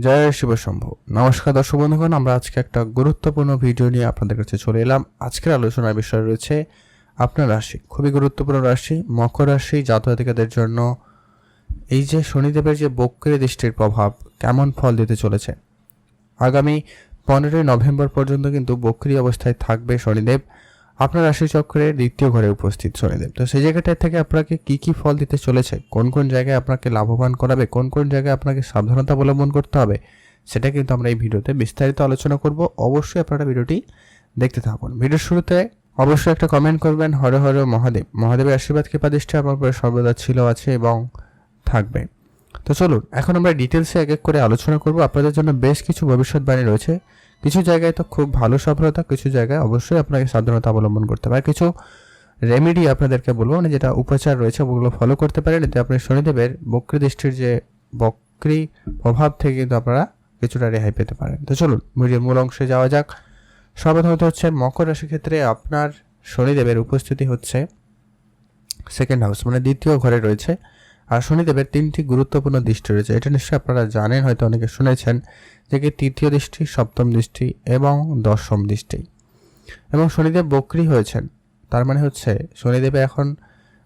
জয় শিব শম্ভু। নমস্কার দর্শক বন্ধুগণ, আমরা আজকে একটা গুরুত্বপূর্ণ ভিডিও নিয়ে আপনাদের কাছে চলে এলাম। আজকের আলোচনার বিষয় রয়েছে আপনার রাশি। খুবই গুরুত্বপূর্ণ রাশি, মকর রাশি জাতজাতিকাদের জন্য। এই যে শনিদেবের যে বক্রের দৃষ্টির প্রভাব, কেমন ফল দিতে চলেছে? আগামী পনেরোই নভেম্বর পর্যন্ত কিন্তু বক্রি অবস্থায় থাকবে শনিদেব। আপনার রাশি চক্রের দ্বিতীয় ঘরে উপস্থিত শনিদেব। তো সেই জায়গাটা থেকে আপনাকে কি কি ফল দিতে চলেছে? কোন কোন জায়গায় আপনাকে লাভবান করাবে? কোন কোন জায়গায় আপনাকে সাবধানতা অবলম্বন করতে হবে? সেটা কিন্তু আমরা এই ভিডিওতে বিস্তারিত আলোচনা করব। অবশ্যই আপনারা ভিডিওটি দেখতে থাকুন। ভিডিওর শুরুতে অবশ্যই একটা কমেন্ট করবেন, হর হর মহাদেব। মহাদেবের আশীর্বাদ, কৃপা, দৃষ্টি আমার উপরে সর্বদা ছিল, আছে এবং থাকবে। তো চলুন, এখন আমরা ডিটেলসে এক এক করে আলোচনা করব। আপনাদের জন্য বেশ কিছু ভবিষ্যৎবাণী রয়েছে। কিছু জায়গায় তো খুব ভালো সফলতা, কিছু জায়গায় অবশ্যই আপনাকে সাবধানতা অবলম্বন করতে আর কিছু রেমেডি আপনাদেরকে বলব মানে যেটা উপচার রয়েছে ওগুলো ফলো করতে পারেন। এতে আপনি শনিদেবের বক্রী দৃষ্টির যে বক্রী প্রভাব থেকে কিন্তু আপনারা কিছুটা রেহাই পেতে পারেন। তো চলুন, ভিডিওর মূল অংশে যাওয়া যাক। সর্বপ্রথমত হচ্ছে মকর রাশি ক্ষেত্রে আপনার শনিদেবের উপস্থিতি হচ্ছে সেকেন্ড হাউস মানে দ্বিতীয় ঘরে রয়েছে। আর শনিদেবের তিনটি গুরুত্বপূর্ণ দৃষ্টি রয়েছে। এটা নিশ্চয়ই আপনারা জানেন, হয়তো অনেকে শুনেছেন যে কি তৃতীয় দৃষ্টি, সপ্তম দৃষ্টি এবং দশম দৃষ্টি। এবং শনিদেব বক্রি হয়েছেন। তার মানে হচ্ছে শনিদেবে এখন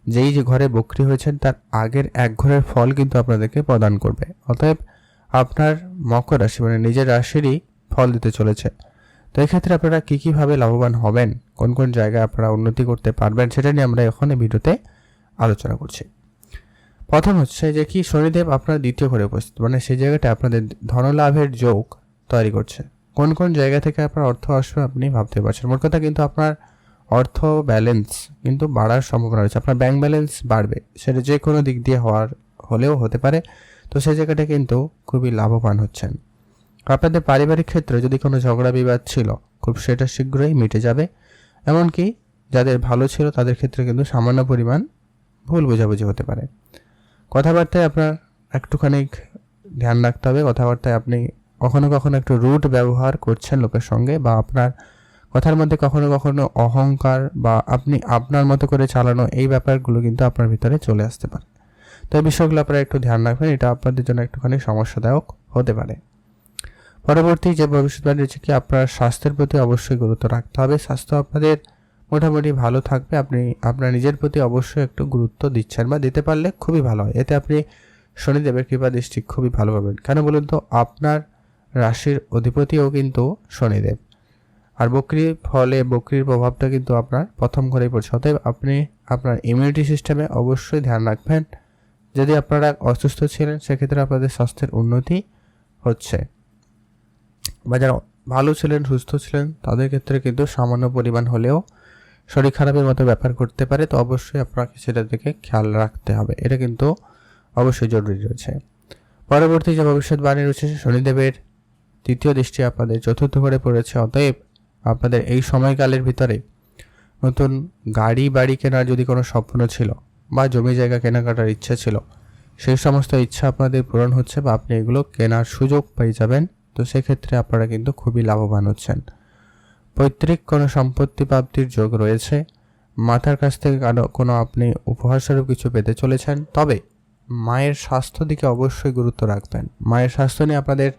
যেই যে ঘরে বক্রি হয়েছেন, তার আগের এক ঘরের ফল কিন্তু আপনাদেরকে প্রদান করবে। অতএব আপনার মকর রাশি মানে নিজের রাশিরই ফল দিতে চলেছে। তো এক্ষেত্রে আপনারা কী কীভাবে লাভবান হবেন? কোন কোন জায়গায় আপনারা উন্নতি করতে পারবেন? সেটা নিয়ে আমরা এখন এই ভিডিওতে আলোচনা করছি। প্রথম হচ্ছে যে কি শনিদেব আপনার দ্বিতীয় ঘরে উপস্থিত। মানে সেই জায়গাটা আপনাদের ধনলাভের যোগ তৈরি করছে। কোন কোন জায়গা থেকে আপনার অর্থ আসবে আপনি ভাবতে পারছেন। মোট কথা কিন্তু আপনার অর্থ ব্যালেন্স কিন্তু বাড়ার সম্ভাবনা রয়েছে। আপনার ব্যাংক ব্যালেন্স বাড়বে। সেটা যে কোনো দিক দিয়ে হওয়ার হলেও হতে পারে। তো সেই জায়গাটা কিন্তু খুবই লাভবান হচ্ছেন। আপনাদের পারিবারিক ক্ষেত্রে যদি কোনো ঝগড়া বিবাদ ছিল, খুব সেটা শীঘ্রই মিটে যাবে। এমনকি যাদের ভালো ছিল তাদের ক্ষেত্রে কিন্তু সামান্য পরিমাণ ভুল বোঝাবুঝি হতে পারে। কথাবার্তায় আপনার একটুখানি ধ্যান রাখতে হবে। কথাবার্তায় আপনি কখনো কখনো একটু রুট ব্যবহার করছেন লোকের সঙ্গে বা আপনার কথার মধ্যে কখনো কখনো অহংকার বা আপনি আপনার মতো করে চালানো এই ব্যাপারগুলো কিন্তু আপনার ভিতরে চলে আসতে পারে। তো এই বিষয়গুলো আপনারা একটু ধ্যান রাখবেন। এটা আপনাদের জন্য একটুখানি সমস্যাদায়ক হতে পারে। পরবর্তী যে ভবিষ্যৎবাণী রয়েছে কি, আপনার স্বাস্থ্যের প্রতি অবশ্যই গুরুত্ব রাখতে হবে। স্বাস্থ্য আপনাদের মোটামুটি ভালো থাকবে। আপনি, আপনার নিজের প্রতি অবশ্যই একটু গুরুত্ব দিচ্ছেন বা দিতে পারলে খুবই ভালো হয়। এতে আপনি শনিদেবের কৃপা দৃষ্টি খুবই ভালো পাবেন। কেন বলুন তো? আপনার রাশির অধিপতিও কিন্তু শনিদেব। আর বকরির ফলে, বকরির প্রভাবটা কিন্তু আপনার প্রথম ঘরেই পড়ছে। অতএব আপনি আপনার ইমিউনিটি সিস্টেমে অবশ্যই ধ্যান রাখবেন। যদি আপনারা অসুস্থ ছিলেন, সেক্ষেত্রে আপনাদের স্বাস্থ্যের উন্নতি হচ্ছে। বা যারা ভালো ছিলেন, সুস্থ ছিলেন, তাদের ক্ষেত্রে কিন্তু সামান্য পরিমাণ হলেও শরীর খারাপের মতো ব্যাপার করতে পারে, তো অবশ্যই আপনাকে সেটা দিকে খেয়াল রাখতে হবে। এটা কিন্তু অবশ্যই জরুরি রয়েছে। পরবর্তী যে ভবিষ্যৎবাণী রয়েছে শনিদেবের তৃতীয় দৃষ্টি আপনাদের চতুর্থ ঘরে পড়েছে। অতএব আপনাদের এই সময়কালের ভিতরে নতুন গাড়ি, বাড়ি কেনার যদি কোনো স্বপ্ন ছিল বা জমি জায়গা কেনাকাটার ইচ্ছা ছিল সেই সমস্ত ইচ্ছা আপনাদের পূরণ হচ্ছে বা আপনি এগুলো কেনার সুযোগ পেয়ে যাবেন। তো সেক্ষেত্রে আপনারা কিন্তু খুবই লাভবান হচ্ছেন। পৈতৃক কোনো সম্পত্তি প্রাপ্তির যোগ রয়েছে? মাথার কাছ থেকে কারও কোনো আপনি উপহারস্বরূপ কিছু পেতে চলেছেন? তবে মায়ের স্বাস্থ্য দিকে অবশ্যই গুরুত্ব রাখবেন। মায়ের স্বাস্থ্য নিয়ে আপনাদের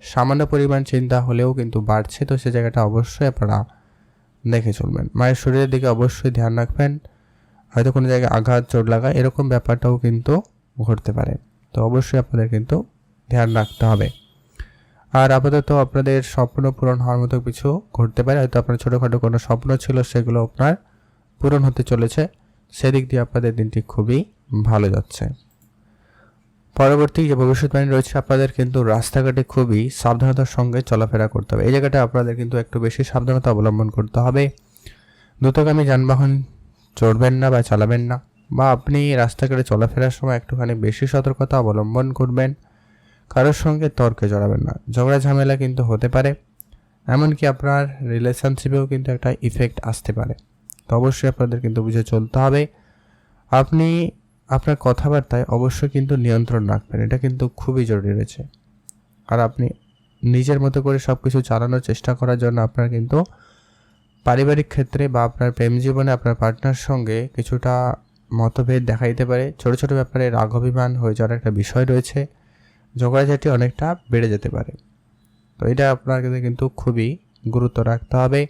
সামান্য পরিমাণ চিন্তা হলেও কিন্তু বাড়ছে, তো সে জায়গাটা অবশ্যই আপনারা দেখে চলবেন। মায়ের শরীরের দিকে অবশ্যই ধ্যান রাখবেন। হয়তো কোনো জায়গায় আঘাত, চোট লাগা এরকম ব্যাপারটাও কিন্তু ঘটতে পারে। তো অবশ্যই আপনাদের কিন্তু ধ্যান রাখতে হবে। আর আপাতত আপনাদের স্বপ্ন পূরণ হওয়ার মতো কিছু ঘটতে পারে, হয়তো আপনার ছোটোখাটো কোনো স্বপ্ন ছিল, সেগুলো আপনার পূরণ হতে চলেছে। সেদিক দিয়ে আপনাদের দিনটি খুবই ভালো যাচ্ছে। পরবর্তী যে ভবিষ্যৎবাণী রয়েছে, আপনাদের কিন্তু রাস্তাঘাটে খুবই সাবধানতার সঙ্গে চলাফেরা করতে হবে। এই জায়গাটা আপনাদের কিন্তু একটু বেশি সাবধানতা অবলম্বন করতে হবে। দ্রুতগামী যানবাহন চড়বেন না বা চালাবেন না, বা আপনি রাস্তাঘাটে চলাফেরার সময় একটুখানি বেশি সতর্কতা অবলম্বন করবেন। কারোর সঙ্গে তর্কে জড়াবেন না। ঝগড়া, ঝামেলা কিন্তু হতে পারে, এমনকি আপনার রিলেশনশিপেও কিন্তু একটা ইফেক্ট আসতে পারে। তো অবশ্যই আপনাদের কিন্তু বুঝে চলতে হবে। আপনি আপনার কথাবার্তায় অবশ্যই কিন্তু নিয়ন্ত্রণ রাখবেন, এটা কিন্তু খুবই জরুরি রয়েছে। আর আপনি নিজের মতো করে সব কিছু চালানোর চেষ্টা করার জন্য আপনার কিন্তু পারিবারিক ক্ষেত্রে বা আপনার প্রেম জীবনে আপনার পার্টনার সঙ্গে কিছুটা মতভেদ দেখা দিতে পারে। ছোটো ছোটো ব্যাপারে রাগ, অভিমান হয়ে যাওয়ার একটা বিষয় রয়েছে। ঝগড়াঝাটি অনেকটা বেড়ে যেতে পারে। তো এটা আপনার কাছে কিন্তু খুবই গুরুত্ব রাখতে হবে।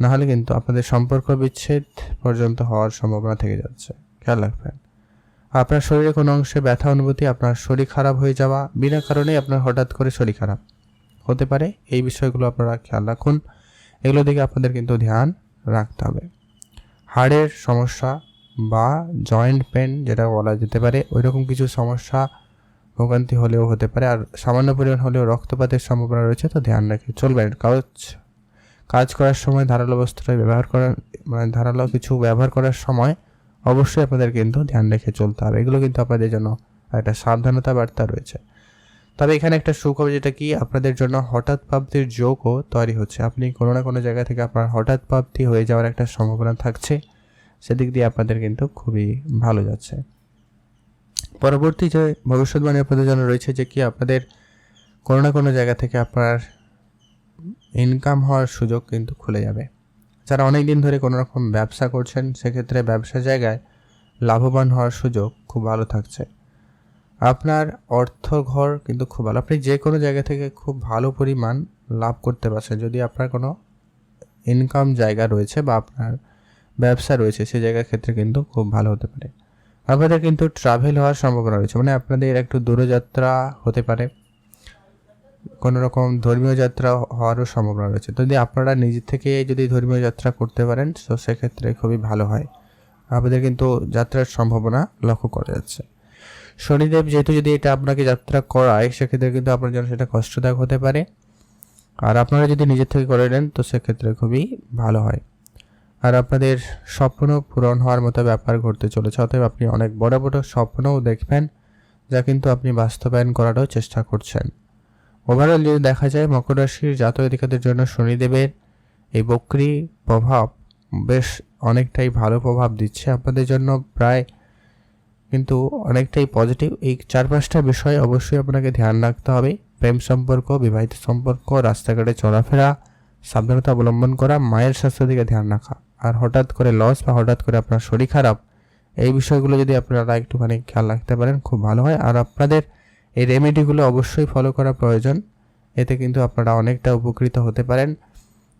নাহলে কিন্তু আপনাদের সম্পর্ক বিচ্ছেদ পর্যন্ত হওয়ার সম্ভাবনা থেকে যাচ্ছে। খেয়াল রাখবেন। আপনার শরীরে কোনো অংশে ব্যথা, অনুভূতি, আপনার শরীর খারাপ হয়ে যাওয়া বিনা কারণেই আপনার হঠাৎ করে শরীর খারাপ হতে পারে। এই বিষয়গুলো আপনারা খেয়াল রাখুন। এগুলো দিকে আপনাদের কিন্তু ধ্যান রাখতে হবে। হাড়ের সমস্যা বা জয়েন্ট পেন যেটা বলা যেতে পারে ওই রকম কিছু সমস্যা ভোগান্তি হলেও হতে পারে। আর সামান্য পরিমাণ হলেও রক্তপাতের সম্ভাবনা রয়েছে, তো ধ্যান রেখে। চলবেন কাজ কাজ করার সময় ধারালো বস্তুটা ব্যবহার করার মানে ধারালো কিছু ব্যবহার করার সময় অবশ্যই আপনাদের কিন্তু ধ্যান রেখে চলতে হবে। এগুলো কিন্তু আপনাদের জন্য একটা সাবধানতা বার্তা রয়েছে। তবে এখানে একটা সুখবর যেটা কি, আপনাদের জন্য হঠাৎ প্রাপ্তির যোগও তৈরি হচ্ছে। আপনি কোনো না কোনো জায়গা থেকে আপনার হঠাৎ প্রাপ্তি হয়ে যাওয়ার একটা সম্ভাবনা থাকছে। সেদিক দিয়ে আপনাদের কিন্তু খুবই ভালো যাচ্ছে। পরবর্তী যে ভবিষ্যৎবাণী আপনাদের জন্য রয়েছে যে কি আপনাদের কোনো না কোনো জায়গা থেকে আপনার ইনকাম হওয়ার সুযোগ কিন্তু খুলে যাবে। যারা অনেক দিন ধরে কোনো রকম ব্যবসা করছেন, সেক্ষেত্রে ব্যবসা জায়গায় লাভবান হওয়ার সুযোগ খুব ভালো থাকছে। আপনার অর্থ ঘর কিন্তু খুব ভালো। আপনি যে কোনো জায়গা থেকে খুব ভালো পরিমাণ লাভ করতে পারছেন। যদি আপনার কোনো ইনকাম জায়গা রয়েছে বা আপনার ব্যবসা রয়েছে সেই জায়গার ক্ষেত্রে কিন্তু খুব ভালো হতে পারে। আপনাদের কিন্তু ট্রাভেল হওয়ার সম্ভাবনা রয়েছে। মানে আপনাদের একটু দূরযাত্রা হতে পারে। কোনো রকম ধর্মীয় যাত্রা হওয়ারও সম্ভাবনা রয়েছে। যদি আপনারা নিজে থেকে যদি ধর্মীয় যাত্রা করতে পারেন, তো সেক্ষেত্রে খুবই ভালো হয়। আপনাদের কিন্তু যাত্রার সম্ভাবনা লক্ষ্য করা যাচ্ছে। শনিদেব যেহেতু যদি এটা আপনাকে যাত্রা করায়, সেক্ষেত্রে কিন্তু আপনার জন্য সেটা কষ্টদায়ক হতে পারে। আর আপনারা যদি নিজের থেকে করে নেন, তো সেক্ষেত্রে খুবই ভালো হয়। আর আপনাদের স্বপ্ন পূরণ হওয়ার মতো ব্যাপার ঘটতে চলেছে, অতএব আপনি অনেক বড় বড় স্বপ্নও দেখবেন, যা কিন্তু আপনি বাস্তবায়ন করারও চেষ্টা করছেন। ওভারঅল যদি দেখা যায়, মকর রাশির জাতক অধিকারদের জন্য শনিদেবের এই বক্রি প্রভাব বেশ অনেকটাই ভালো প্রভাব দিচ্ছে। আপনাদের জন্য প্রায় কিন্তু অনেকটাই পজিটিভ এই চার পাঁচটা বিষয় অবশ্যই আপনাকে ধ্যান রাখতে হবে। প্রেম সম্পর্ক, বিবাহিত সম্পর্ক, রাস্তাঘাটে চলাফেরা, সাবধানতা অবলম্বন করা, মায়ের স্বাস্থ্য দিকে ধ্যান রাখা। আর হঠাৎ করে লস বা হঠাৎ করে আপনার শরীর খারাপ, এই বিষয়গুলো যদি আপনারা একটুখানি খেয়াল রাখতে পারেন, খুব ভালো হয়। আর আপনাদের এই রেমেডিগুলো অবশ্যই ফলো করা প্রয়োজন। এতে কিন্তু আপনারা অনেকটা উপকৃত হতে পারেন।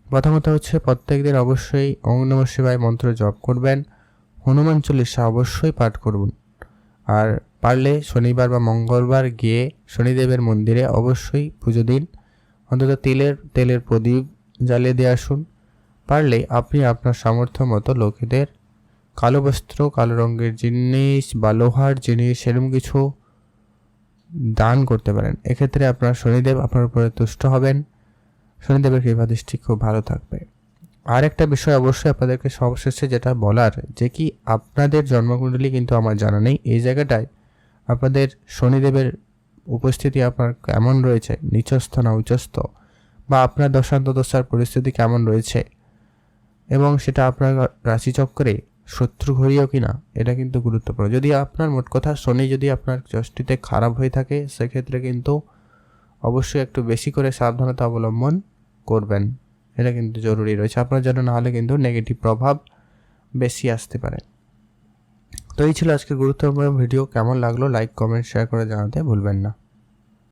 প্রথমত হচ্ছে প্রত্যেক দিন অবশ্যই ওং নম শিবায় মন্ত্র জপ করবেন। হনুমান চল্লিশা অবশ্যই পাঠ করুন। আর পারলে শনিবার বা মঙ্গলবার গিয়ে শনিদেবের মন্দিরে অবশ্যই পুজো দিন। অন্তত তিলের, তেলের প্রদীপ জ্বালিয়ে দিয়ে আসুন। পারলে আপনি আপনার সামর্থ্য মতো লোকেদের কালো বস্ত্র, কালো রঙের জিনিস বা লোহার জিনিস সেরকম কিছু দান করতে পারেন। এক্ষেত্রে আপনার শনিদেব আপনার উপরে তুষ্ট হবেন। শনিদেবের কৃপা দৃষ্টি খুব ভালো থাকবে। আর একটা বিষয় অবশ্যই আপনাদেরকে সবশেষে যেটা বলার, যে কি আপনাদের জন্মকুণ্ডলী কিন্তু আমার জানা নেই। এই জায়গাটায় আপনাদের শনিদেবের উপস্থিতি আপনার কেমন রয়েছে? নিচস্থ না উচ্চস্থ? বা আপনার দশান্ত দশার পরিস্থিতি কেমন রয়েছে? এবং সেটা আপনার রাশিচক্রে শত্রু ঘড়িও কিনা, এটা কিন্তু গুরুত্বপূর্ণ। যদি আপনার মোট কথা শনি যদি আপনার চষ্টিতে খারাপ হয়ে থাকে, সেক্ষেত্রে কিন্তু অবশ্যই একটু বেশি করে সাবধানতা অবলম্বন করবেন। এটা কিন্তু জরুরি রয়েছে। আপনার জন্য নাহলে কিন্তু নেগেটিভ প্রভাব বেশি আসতে পারে। তো এই ছিল আজকে গুরুত্বপূর্ণ ভিডিও। কেমন লাগল লাইক কমেন্ট শেয়ার করে জানাতে ভুলবেন না।